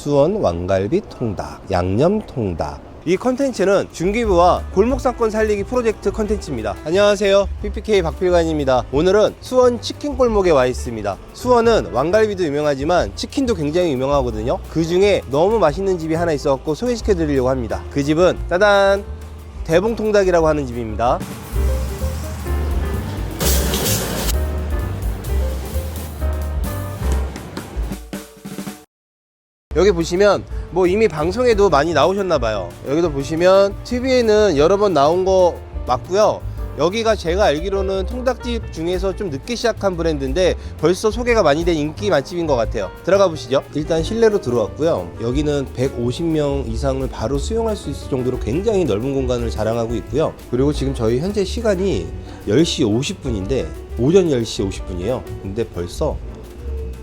수원 왕갈비 통닭, 양념 통닭. 이 컨텐츠는 중기부와 골목상권 살리기 프로젝트 컨텐츠입니다. 안녕하세요. PPK 박필관입니다. 오늘은 수원 치킨 골목에 와 있습니다. 수원은 왕갈비도 유명하지만 치킨도 굉장히 유명하거든요. 그 중에 너무 맛있는 집이 하나 있어갖고 소개시켜 드리려고 합니다. 그 집은 짜잔! 대봉통닭이라고 하는 집입니다. 여기 보시면 뭐 이미 방송에도 많이 나오셨나 봐요. 여기도 보시면 TV에는 여러 번 나온 거 맞고요. 여기가 제가 알기로는 통닭집 중에서 좀 늦게 시작한 브랜드인데 벌써 소개가 많이 된 인기 맛집인 것 같아요. 들어가 보시죠. 일단 실내로 들어왔고요. 여기는 150명 이상을 바로 수용할 수 있을 정도로 굉장히 넓은 공간을 자랑하고 있고요. 그리고 지금 저희 현재 시간이 10시 50분인데 오전 10시 50분이에요. 근데 벌써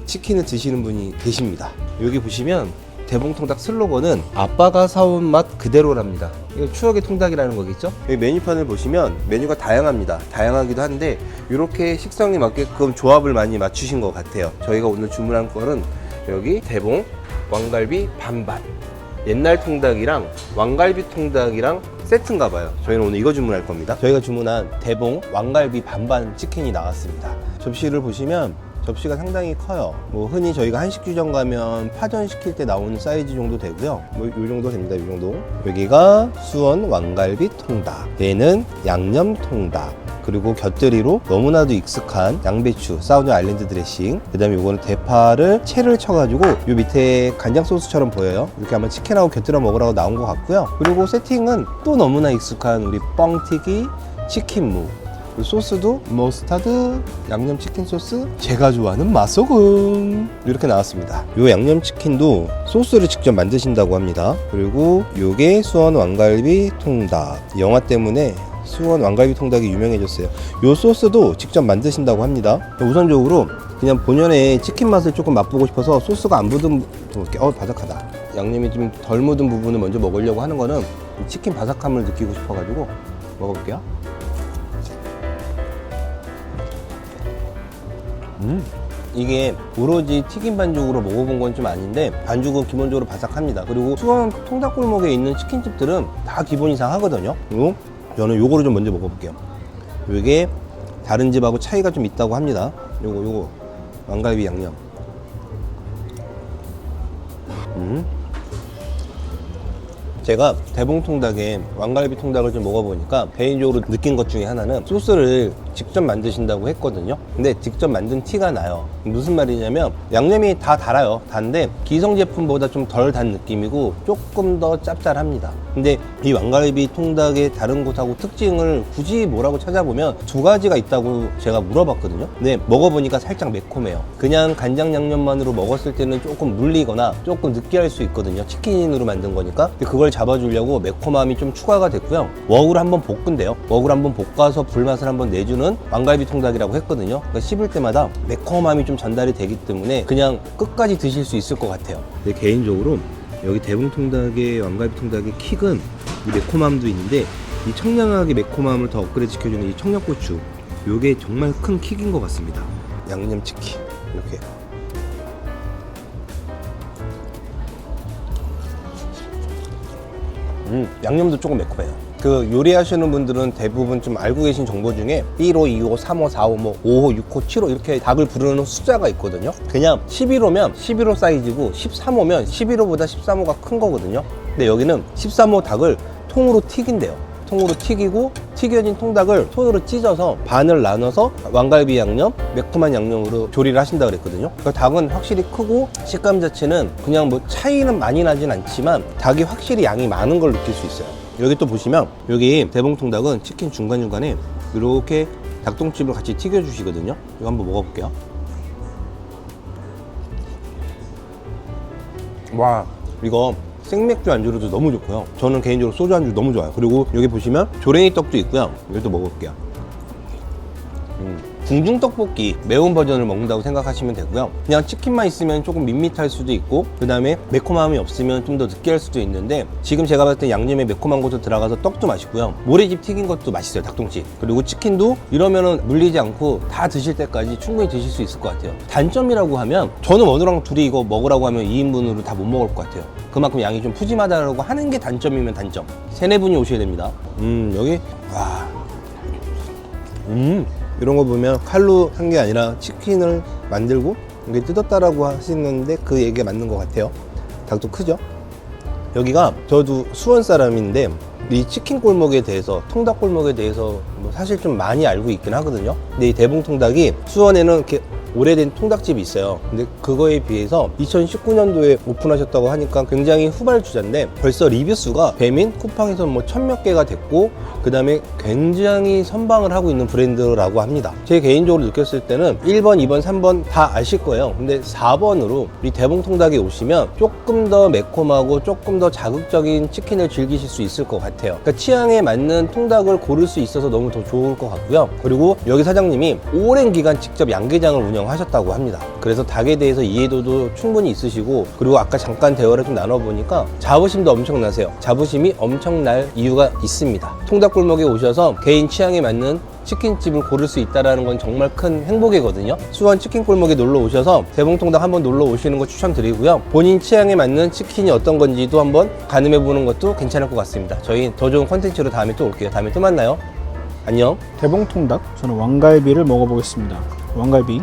치킨을 드시는 분이 계십니다. 여기 보시면 대봉 통닭 슬로건은 아빠가 사온 맛 그대로랍니다. 이거 추억의 통닭이라는 거겠죠? 여기 메뉴판을 보시면 메뉴가 다양합니다. 다양하기도 한데 이렇게 식성에 맞게끔 조합을 많이 맞추신 것 같아요. 저희가 오늘 주문한 거는 여기 대봉 왕갈비 반반 옛날 통닭이랑 왕갈비 통닭이랑 세트인가 봐요. 저희는 오늘 이거 주문할 겁니다. 저희가 주문한 대봉 왕갈비 반반 치킨이 나왔습니다. 접시를 보시면 접시가 상당히 커요. 뭐 흔히 저희가 한식 주점 가면 파전 시킬 때 나오는 사이즈 정도 되고요. 뭐 이 정도 됩니다. 이 정도. 여기가 수원 왕갈비 통닭. 얘는 양념 통닭. 그리고 곁들이로 너무나도 익숙한 양배추, 사우디 아일랜드 드레싱. 그다음에 요거는 대파를 채를 쳐가지고 요 밑에 간장 소스처럼 보여요. 이렇게 아마 치킨하고 곁들여 먹으라고 나온 것 같고요. 그리고 세팅은 또 너무나 익숙한 우리 뻥튀기 치킨무. 이 소스도 머스타드 양념 치킨 소스 제가 좋아하는 맛소금. 이렇게 나왔습니다. 이 양념 치킨도 소스를 직접 만드신다고 합니다. 그리고 요게 수원 왕갈비 통닭. 영화 때문에 수원 왕갈비 통닭이 유명해졌어요. 요 소스도 직접 만드신다고 합니다. 우선적으로 그냥 본연의 치킨 맛을 조금 맛보고 싶어서 소스가 안 묻은 부- 어 바삭하다. 양념이 좀 덜 묻은 부분을 먼저 먹으려고 하는 거는 이 치킨 바삭함을 느끼고 싶어가지고 먹어볼게요 음. 이게 오로지 튀김 반죽으로 먹어본 건 좀 아닌데 반죽은 기본적으로 바삭합니다. 그리고 수원 통닭골목에 있는 치킨집들은 다 기본 이상 하거든요. 그리고 저는 요거를 좀 먼저 먹어볼게요. 이게 다른 집하고 차이가 좀 있다고 합니다. 요거 요거 왕갈비 양념. 음. 제가 대봉 통닭에 왕갈비 통닭을 좀 먹어보니까 개인적으로 느낀 것 중에 하나는 소스를 직접 만드신다고 했거든요. 근데 직접 만든 티가 나요. 무슨 말이냐면 양념이 다 달아요. 단데 기성 제품보다 좀 덜 단 느낌이고 조금 더 짭짤합니다. 근데 이 왕갈비 통닭의 다른 곳하고 특징을 굳이 뭐라고 찾아보면 두 가지가 있다고 제가 물어봤거든요. 근데 먹어보니까 살짝 매콤해요. 그냥 간장 양념만으로 먹었을 때는 조금 물리거나 조금 느끼할 수 있거든요. 치킨으로 만든 거니까. 그걸 잡아주려고 매콤함이 좀 추가가 됐고요. 웍을 한번 볶은대요. 웍을 한번 볶아서 불맛을 한번 내주는 왕갈비 통닭이라고 했거든요. 그러니까 씹을 때마다 매콤함이 좀 전달이 되기 때문에 그냥 끝까지 드실 수 있을 것 같아요. 근데 개인적으로 여기 대봉 통닭의 왕갈비 통닭의 킥은 이 매콤함도 있는데 이 청량하게 매콤함을 더 업그레이드 시켜주는 이 청양고추 요게 정말 큰 킥인 것 같습니다. 양념 치킨 이렇게 음, 양념도 조금 매콤해요. 그 요리하시는 분들은 대부분 좀 알고 계신 정보 중에 1호, 2호, 3호, 4호, 뭐 5호, 6호, 7호 이렇게 닭을 부르는 숫자가 있거든요. 그냥 11호면 11호 사이즈고 13호면 11호보다 13호가 큰 거거든요. 근데 여기는 13호 닭을 통으로 튀긴대요. 통으로 튀기고 튀겨진 통닭을 손으로 찢어서 반을 나눠서 왕갈비 양념, 매콤한 양념으로 조리를 하신다 그랬거든요. 그 닭은 확실히 크고 식감 자체는 그냥 뭐 차이는 많이 나진 않지만 닭이 확실히 양이 많은 걸 느낄 수 있어요. 여기 또 보시면 여기 대봉통닭은 치킨 중간중간에 이렇게 닭똥집을 같이 튀겨주시거든요. 이거 한번 먹어볼게요. 와 이거 생맥주 안주로도 너무 좋고요. 저는 개인적으로 소주 안주 너무 좋아요. 그리고 여기 보시면 조랭이 떡도 있고요. 이것도 먹어볼게요. 음, 궁중 떡볶이 매운 버전을 먹는다고 생각하시면 되고요. 그냥 치킨만 있으면 조금 밋밋할 수도 있고 그 다음에 매콤함이 없으면 좀 더 느끼할 수도 있는데 지금 제가 봤을 때 양념에 매콤한 것도 들어가서 떡도 맛있고요. 모래집 튀긴 것도 맛있어요. 닭똥집. 그리고 치킨도 이러면은 물리지 않고 다 드실 때까지 충분히 드실 수 있을 것 같아요. 단점이라고 하면 저는 원우랑 둘이 이거 먹으라고 하면 2인분으로 다 못 먹을 것 같아요. 그만큼 양이 좀 푸짐하다고 하는 게 단점이면 단점. 세네 분이 오셔야 됩니다. 음 여기 와 음, 이런 거 보면 칼로 한 게 아니라 치킨을 만들고 이게 뜯었다라고 하시는데 그 얘기가 맞는 것 같아요. 닭도 크죠? 여기가 저도 수원 사람인데 이 치킨 골목에 대해서 통닭 골목에 대해서 뭐 사실 좀 많이 알고 있긴 하거든요. 근데 이 대봉 통닭이 수원에는 이렇게 오래된 통닭집이 있어요. 근데 그거에 비해서 2019년도에 오픈하셨다고 하니까 굉장히 후발주자인데 벌써 리뷰 수가 배민, 쿠팡에서 뭐 천몇 개가 됐고 그 다음에 굉장히 선방을 하고 있는 브랜드라고 합니다. 제 개인적으로 느꼈을 때는 1번, 2번, 3번 다 아실 거예요. 근데 4번으로 이 대봉 통닭에 오시면 조금 더 매콤하고 조금 더 자극적인 치킨을 즐기실 수 있을 것 같아요. 그러니까 취향에 맞는 통닭을 고를 수 있어서 너무 더 좋을 것 같고요. 그리고 여기 사장님이 오랜 기간 직접 양계장을 운영 하셨다고 합니다. 그래서 닭에 대해서 이해도도 충분히 있으시고 그리고 아까 잠깐 대화를 좀 나눠보니까 자부심도 엄청나세요. 자부심이 엄청날 이유가 있습니다. 통닭골목에 오셔서 개인 취향에 맞는 치킨집을 고를 수 있다는 건 정말 큰 행복이거든요. 수원 치킨골목에 놀러 오셔서 대봉통닭 한번 놀러 오시는 거 추천드리고요. 본인 취향에 맞는 치킨이 어떤 건지도 한번 가늠해 보는 것도 괜찮을 것 같습니다. 저희 더 좋은 컨텐츠로 다음에 또 올게요. 다음에 또 만나요. 안녕. 대봉통닭 저는 왕갈비를 먹어보겠습니다 왕갈비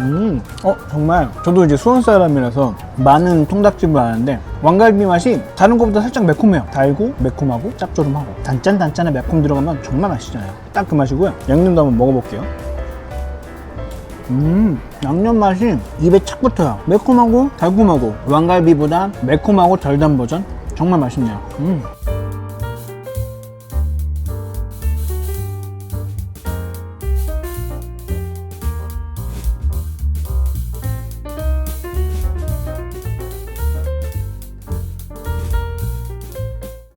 음, 어 정말. 저도 이제 수원 사람이라서 많은 통닭집을 아는데 왕갈비 맛이 다른 것보다 살짝 매콤해요. 달고 매콤하고 짭조름하고. 단짠단짠의 매콤 들어가면 정말 맛있잖아요. 딱 그 맛이고요. 양념도 한번 먹어볼게요. 음 양념 맛이 입에 착 붙어요. 매콤하고 달콤하고 왕갈비보다 매콤하고 덜 단 버전. 정말 맛있네요. 음.